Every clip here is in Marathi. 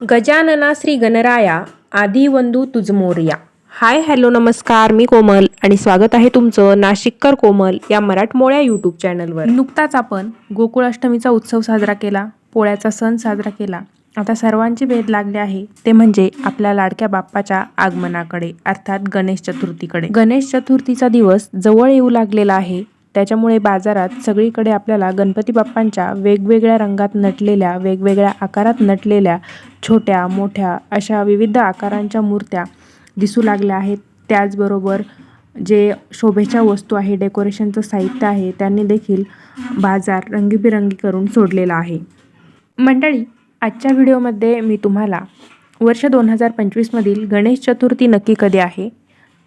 गजानना श्री गणराया आदी वंदू तुझ मोरया हाय हॅलो नमस्कार. मी कोमल आणि स्वागत आहे तुमचं नाशिककर कोमल या मराठमोळ्या यूट्यूब चॅनलवर नुकताच आपण गोकुळाष्टमीचा उत्सव साजरा केला पोळ्याचा सण साजरा केला. आता सर्वांचे वेध लागले आहे ते म्हणजे आपल्या लाडक्या बाप्पाच्या आगमनाकडे अर्थात गणेश चतुर्थीकडे. गणेश चतुर्थीचा दिवस जवळ येऊ लागलेला आहे त्याच्यामुळे बाजारात सगळीकडे आपल्याला गणपती बाप्पांच्या वेगवेगळ्या रंगात नटलेल्या वेगवेगळ्या आकारात नटलेल्या छोट्या मोठ्या अशा विविध आकारांच्या मूर्त्या दिसू लागल्या आहेत. त्याचबरोबर जे शोभेच्या वस्तू आहे डेकोरेशनचं साहित्य आहे त्यांनी देखील बाजार रंगीबिरंगी करून सोडलेला आहे. मंडळी आजच्या व्हिडिओमध्ये मी तुम्हाला वर्ष दोन हजार पंचवीसमधील गणेश चतुर्थी नक्की कधी आहे?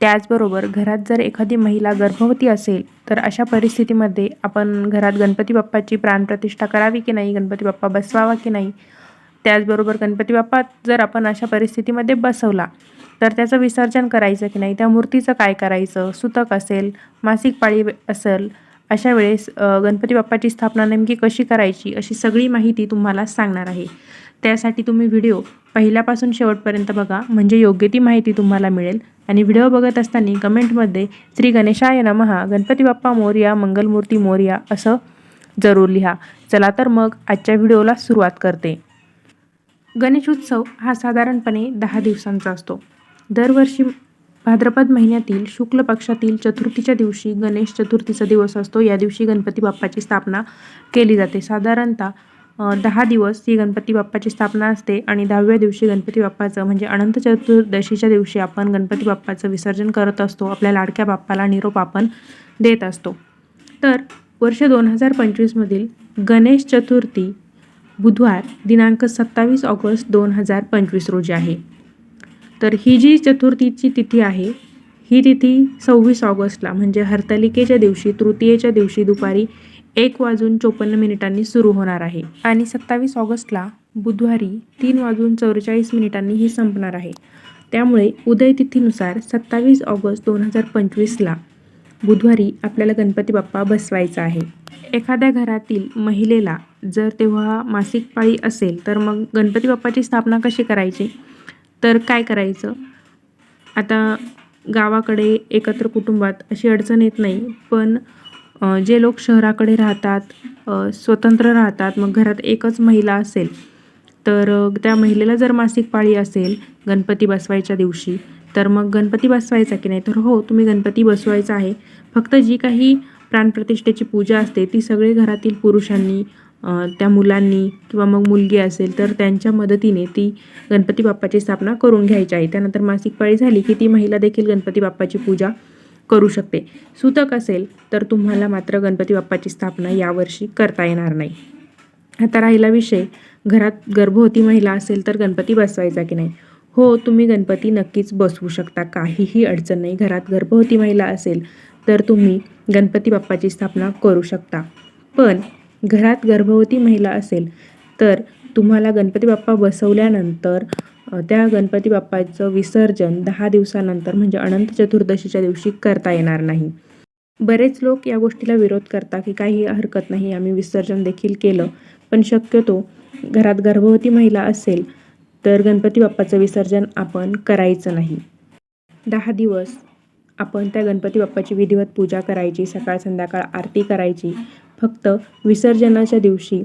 त्याचबरोबर घरात जर एखादी महिला गर्भवती असेल तर अशा परिस्थितीमध्ये आपण घरात गणपती बाप्पाची प्राणप्रतिष्ठा करावी की नाही? गणपती बाप्पा बसवावा की नाही? त्याचबरोबर गणपती बाप्पा जर आपण अशा परिस्थितीमध्ये बसवला तर त्याचं विसर्जन करायचं की नाही? त्या मूर्तीचं काय करायचं? सुतक असेल मासिक पाळी असेल अशा वेळेस गणपती बाप्पाची स्थापना नेमकी कशी करायची अशी सगळी माहिती तुम्हाला सांगणार आहे. त्यासाठी तुम्ही व्हिडिओ पहिल्यापासून शेवटपर्यंत बघा. म्हणजे योग्य ती माहिती तुम्हाला मिळेल. आणि व्हिडिओ बघत असताना कमेंटमध्ये श्री गणेशाय नमहा गणपती बाप्पा मोर्या मंगलमूर्ती मोर्या असं जरूर लिहा. चला तर मग आजच्या व्हिडिओला सुरुवात करते. गणेश उत्सव हा साधारणपणे दहा दिवसांचा असतो. दरवर्षी भाद्रपद महिन्यातील शुक्ल पक्षातील चतुर्थीच्या दिवशी गणेश चतुर्थीचा दिवस असतो. या दिवशी गणपती बाप्पाची स्थापना केली जाते. साधारणतः दहा दिवस ही गणपती बाप्पाची स्थापना असते आणि दहाव्या दिवशी गणपती बाप्पाचं म्हणजे अनंत चतुर्दशीच्या दिवशी आपण गणपती बाप्पाचं विसर्जन करत असतो आपल्या लाडक्या बाप्पाला निरोप आपण देत असतो. तर वर्ष दोन हजार पंचवीसमधील गणेश चतुर्थी बुधवार दिनांक सत्तावीस ऑगस्ट दोन हजार पंचवीस रोजी आहे. तर ही जी चतुर्थीची तिथी आहे ही तिथी सव्वीस ऑगस्टला म्हणजे हरतालिकेच्या दिवशी तृतीयेच्या दिवशी दुपारी एक वाजून चोपन्न मिनिटांनी सुरू होणार आहे. आणि सत्तावीस ऑगस्टला बुधवारी तीन वाजून चौवेचाळीस मिनिटांनी ही संपणार आहे. त्यामुळे उदयतिथीनुसार सत्तावीस ऑगस्ट दोन हजार पंचवीसला बुधवारी आपल्याला गणपती बाप्पा बसवायचा आहे. एखाद्या घरातील महिलेला जर तेव्हा मासिक पाळी असेल तर मग गणपती बाप्पाची स्थापना कशी करायची? तर काय करायचं? आता गावाकडे एकत्र कुटुंबात अशी अडचण येत नाही पण जे लोक शहराकडे राहतात स्वतंत्र राहतात मग घरात एकच महिला असेल तर त्या महिलेला जर मासिक पाळी असेल गणपती बसवायच्या दिवशी तर मग गणपती बसवायचा की नाही? तर हो तुम्ही गणपती बसवायचा आहे. फक्त जी काही प्राणप्रतिष्ठेची पूजा असते ती सगळे घरातील पुरुषांनी त्या मुलांनी किंवा मग मुलगी असेल तर त्यांच्या मदतीने ती गणपती बाप्पाची स्थापना करून घ्यायची आहे. त्यानंतर मासिक पाळी झाली की ती महिला देखील गणपती बाप्पाची पूजा करू शकते. सुतक असेल तर तुम्हाला मात्र गणपती बाप्पाची स्थापना यावर्षी करता येणार नाही. आता राहिला विषय. घरात गर्भवती महिला असेल तर गणपती बसवायचा की नाही? हो तुम्ही गणपती नक्कीच बसवू शकता. काहीही अडचण नाही. घरात गर्भवती महिला असेल तर तुम्ही गणपती बाप्पाची स्थापना करू शकता. पण घरात गर्भवती महिला असेल तर तुम्हाला गणपती बाप्पा बसवल्यानंतर त्या गणपती बाप्पाचं विसर्जन दहा दिवसानंतर म्हणजे अनंत चतुर्दशीच्या दिवशी करता येणार नाही. बरेच लोक या गोष्टीला विरोध करतात की काही हरकत नाही आम्ही विसर्जन देखील केलं. पण शक्यतो घरात गर्भवती महिला असेल तर गणपती बाप्पाचं विसर्जन आपण करायचं नाही. दहा दिवस आपण त्या गणपती बाप्पाची विधिवत पूजा करायची सकाळ संध्याकाळ आरती करायची. फक्त विसर्जनाच्या दिवशी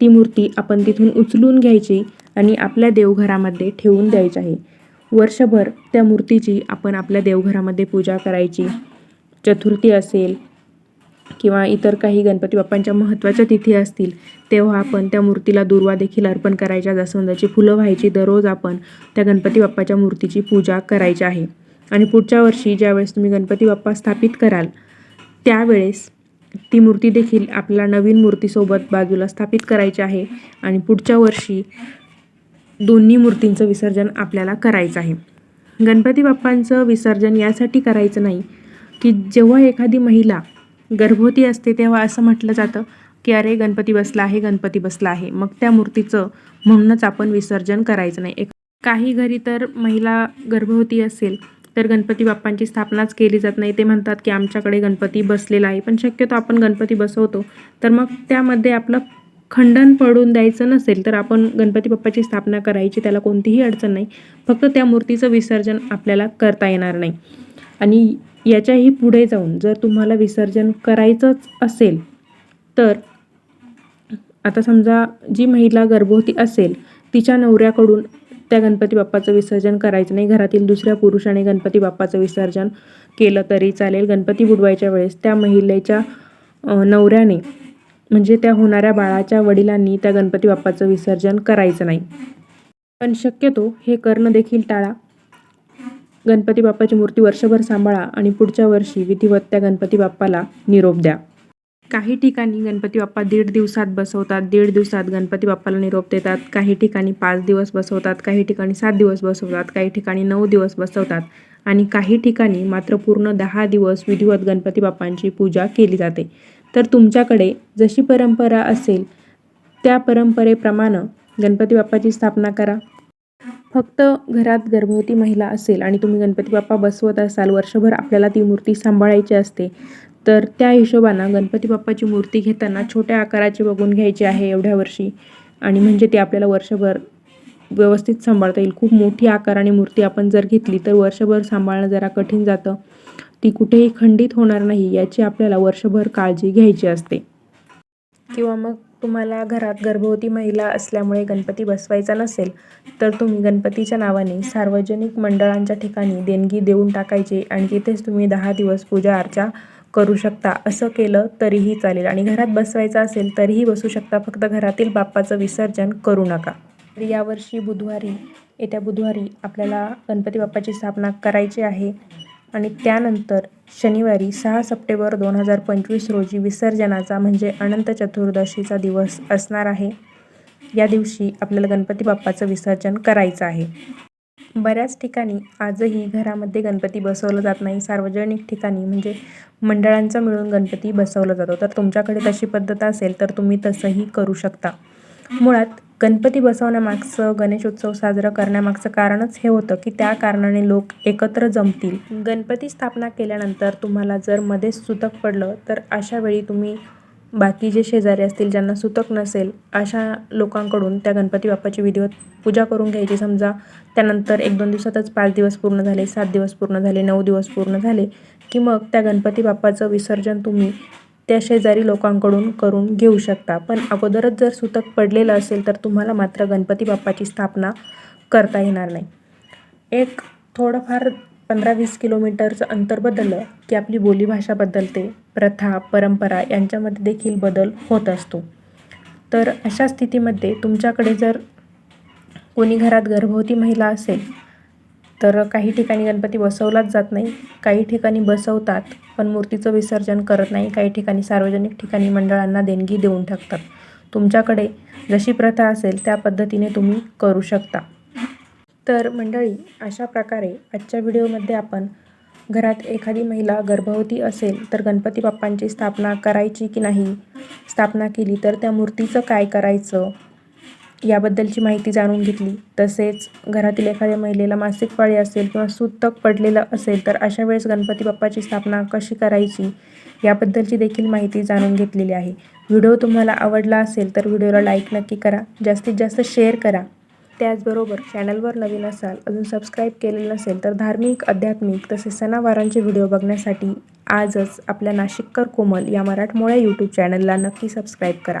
ती मूर्ती आपण तिथून उचलून घ्यायची आणि आपल्या देवघरामध्ये ठेवून द्यायचं आहे. वर्षभर त्या मूर्तीची आपण आपल्या देवघरामध्ये पूजा करायची. चतुर्थी असेल किंवा इतर काही गणपती बाप्पांच्या महत्त्वाच्या तिथी असतील तेव्हा आपण त्या मूर्तीला दुर्वा देखील अर्पण करायच्या. जास्वंदाची फुलं व्हायची दररोज आपण त्या गणपती बाप्पाच्या मूर्तीची पूजा करायची आहे. आणि पुढच्या वर्षी ज्यावेळेस तुम्ही गणपती बाप्पा स्थापित कराल त्यावेळेस ती मूर्ती देखील आपल्याला नवीन मूर्तीसोबत बाजूला स्थापित करायची आहे. आणि पुढच्या वर्षी दोन्ही मूर्तींचं विसर्जन आपल्याला करायचं आहे. गणपती बाप्पांचं विसर्जन यासाठी करायचं नाही की जेव्हा एखादी महिला गर्भवती असते तेव्हा असं म्हटलं जातं की अरे गणपती बसला आहे गणपती बसला आहे. मग त्या मूर्तीचं म्हणूनच आपण विसर्जन करायचं नाही. एक काही घरी तर महिला गर्भवती असेल तर गणपती बाप्पांची स्थापनाच केली जात नाही. ते म्हणतात की आमच्याकडे गणपती बसलेला आहे पण शक्यतो आपण गणपती बसवतो. तर मग त्यामध्ये आपलं खंडन पडून द्यायचं नसेल तर आपण गणपती बाप्पाची स्थापना करायची त्याला कोणतीही अडचण नाही. फक्त त्या मूर्तीचं विसर्जन आपल्याला करता येणार नाही. आणि याच्याही पुढे जाऊन जर तुम्हाला विसर्जन करायचंच असेल तर आता समजा जी महिला गर्भवती असेल तिच्या नवऱ्याकडून त्या गणपती बाप्पाचं विसर्जन करायचं नाही. घरातील दुसऱ्या पुरुषाने गणपती बाप्पाचं विसर्जन केलं तरी चालेल. गणपती बुडवायच्या वेळेस त्या महिलेच्या नवऱ्याने म्हणजे त्या होणाऱ्या बाळाच्या वडिलांनी त्या गणपती बाप्पाचं विसर्जन करायचं नाही. पण शक्यतो हे करणं देखील टाळा. गणपती बाप्पाची मूर्ती वर्षभर सांभाळा आणि पुढच्या वर्षी विधिवत त्या गणपती बाप्पाला निरोप द्या. काही ठिकाणी गणपती बाप्पा दीड दिवसात बसवतात दीड दिवसात गणपती बाप्पाला निरोप देतात. काही ठिकाणी पाच दिवस बसवतात काही ठिकाणी सात दिवस बसवतात काही ठिकाणी नऊ दिवस बसवतात आणि काही ठिकाणी मात्र पूर्ण दहा दिवस विधिवत गणपती बाप्पांची पूजा केली जाते. तर तुमच्याकडे जशी परंपरा असेल त्या परंपरेप्रमाणे गणपती बाप्पाची स्थापना करा. फक्त घरात गर्भवती महिला असेल आणि तुम्ही गणपती बाप्पा बसवत असाल वर्षभर आपल्याला ती मूर्ती सांभाळायची असते तर त्या हिशोबानं गणपती बाप्पाची मूर्ती घेताना छोट्या आकाराची बघून घ्यायची आहे एवढ्या वर्षी. आणि म्हणजे ती आपल्याला वर्षभर व्यवस्थित सांभाळता येईल. खूप मोठी आकाराने मूर्ती आपण जर घेतली तर वर्षभर सांभाळणं जरा कठीण जातं. ती कुठेही खंडित होणार नाही याची आपल्याला वर्षभर काळजी घ्यायची असते. किंवा मग तुम्हाला घरात गर्भवती महिला असल्यामुळे गणपती बसवायचा नसेल तर तुम्ही गणपतीच्या नावाने सार्वजनिक मंडळांच्या ठिकाणी देणगी देऊन टाकायची आणि तिथेच तुम्ही दहा दिवस पूजा अर्चा करू शकता. असं केलं तरीही चालेल. आणि घरात बसवायचं असेल तरीही बसू शकता. फक्त घरातील बाप्पाचं विसर्जन करू नका. तर यावर्षी बुधवारी येत्या बुधवारी आपल्याला गणपती बाप्पाची स्थापना करायची आहे. आणि त्यानंतर शनिवारी सहा सप्टेंबर दोन हजार पंचवीस रोजी विसर्जनाचा म्हणजे अनंत चतुर्दशीचा दिवस असणार आहे. या दिवशी आपल्याला गणपती बाप्पाचं विसर्जन करायचं आहे. बऱ्याच ठिकाणी आजही घरामध्ये गणपती बसवलं जात नाही. सार्वजनिक ठिकाणी म्हणजे मंडळांचा मिळून गणपती बसवला जातो. तर तुमच्याकडे तशी पद्धत असेल तर तुम्ही तसंही करू शकता. मुळात गणपती बसवण्यामागचं गणेशोत्सव साजरा करण्यामागचं कारणच हे होतं की त्या कारणाने लोक एकत्र जमतील. गणपती स्थापना केल्यानंतर तुम्हाला जर मध्येच सुतक पडलं तर अशा वेळी तुम्ही बाकी जे शेजारी असतील ज्यांना सुतक नसेल अशा लोकांकडून त्या गणपती बाप्पाची विधिवत पूजा करून घ्यायची. समजा त्यानंतर एक दोन दिवसातच पाच दिवस पूर्ण झाले सात दिवस पूर्ण झाले नऊ दिवस पूर्ण झाले की मग त्या गणपती बाप्पाचं विसर्जन तुम्ही त्या शेजारी लोकांकडून करून घेऊ शकता. पण अगोदरच जर सुतक पडलेलं असेल तर तुम्हाला मात्र गणपती बाप्पाची स्थापना करता येणार नाही. एक थोडंफार पंधरा वीस किलोमीटरचं अंतर बदललं की आपली बोलीभाषा बदलते प्रथा परंपरा यांच्यामध्ये देखील बदल होत असतो. तर अशा स्थितीमध्ये तुमच्याकडे जर कोणी घरात गर्भवती महिला असेल तर काही ठिकाणी गणपती बसवलाच जात नाही. काही ठिकाणी बसवतात पण मूर्तीचं विसर्जन करत नाही. काही ठिकाणी सार्वजनिक ठिकाणी मंडळांना देणगी देऊन टाकतात. तुमच्याकडे जशी प्रथा असेल त्या पद्धतीने तुम्ही करू शकता. तर मंडळी अशा प्रकारे आजच्या व्हिडिओमध्ये आपण घरात एखादी महिला गर्भवती असेल तर गणपती बाप्पांची स्थापना करायची की नाही? स्थापना केली तर त्या मूर्तीचं काय करायचं? याबद्दलची माहिती जाणून घेतली. तसेच घरातील एखाद्या महिलेला मासिक पाळी असेल किंवा सुतक पडलेलं असेल तर अशा वेळेस गणपती बाप्पाची स्थापना कशी करायची याबद्दलची देखील माहिती जाणून घेतलेली आहे. व्हिडिओ तुम्हाला आवडला असेल तर व्हिडिओला लाईक नक्की करा. जास्तीत जास्त शेअर करा. त्याचबरोबर चॅनलवर नवीन असाल अजून सबस्क्राईब केलेलं नसेल तर धार्मिक आध्यात्मिक तसेच सणावारांचे व्हिडिओ बघण्यासाठी आजच आपल्या नाशिककर कोमल या मराठमोळ्या यूट्यूब चॅनलला नक्की सबस्क्राईब करा.